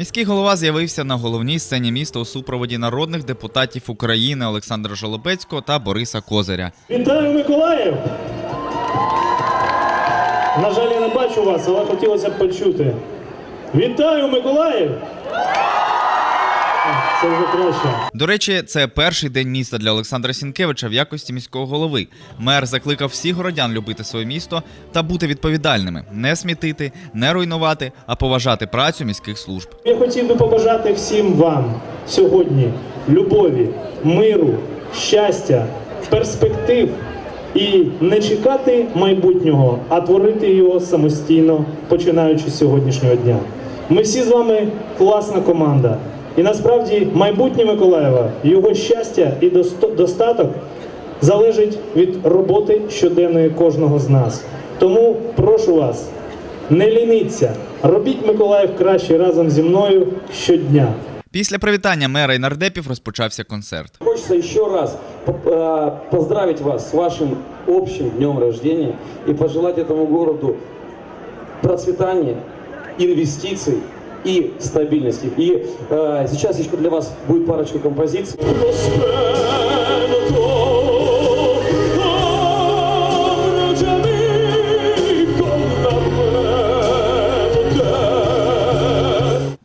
Міський голова з'явився на головній сцені міста у супроводі народних депутатів України Олександра Жолобецького та Бориса Козиря. Вітаю, Миколаїв! На жаль, я не бачу вас, але хотілося б почути. Вітаю, Миколаїв! Це вже краще. До речі, це перший день міста для Олександра Сінкевича в якості міського голови. Мер закликав всіх городян любити своє місто та бути відповідальними, не смітити, не руйнувати, а поважати працю міських служб. Я хотів би побажати всім вам сьогодні любові, миру, щастя, перспектив і не чекати майбутнього, а творити його самостійно, починаючи з сьогоднішнього дня. Ми всі з вами класна команда. І насправді майбутнє Миколаєва, його щастя і достаток залежить від роботи щоденної кожного з нас. Тому прошу вас, не лініться, робіть Миколаїв краще разом зі мною щодня. Після привітання мера і нардепів розпочався концерт. Хочется еще раз по- э, поздравить вас с вашим общим днем рождения и пожелать этому городу процветания, инвестиций и стабильности. И э, сейчас еще для вас будет парочка композиций.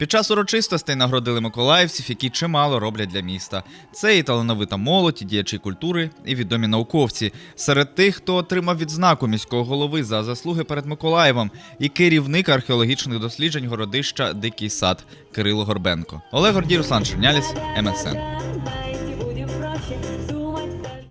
Під час урочистостей нагородили миколаївців, які чимало роблять для міста. Це і талановита молодь, і діячі культури, і відомі науковці. Серед тих, хто отримав відзнаку міського голови за заслуги перед Миколаєвом, і керівник археологічних досліджень городища Дикий сад Кирило Горбенко. Олег Гордій, Руслан Черняліс, МСН.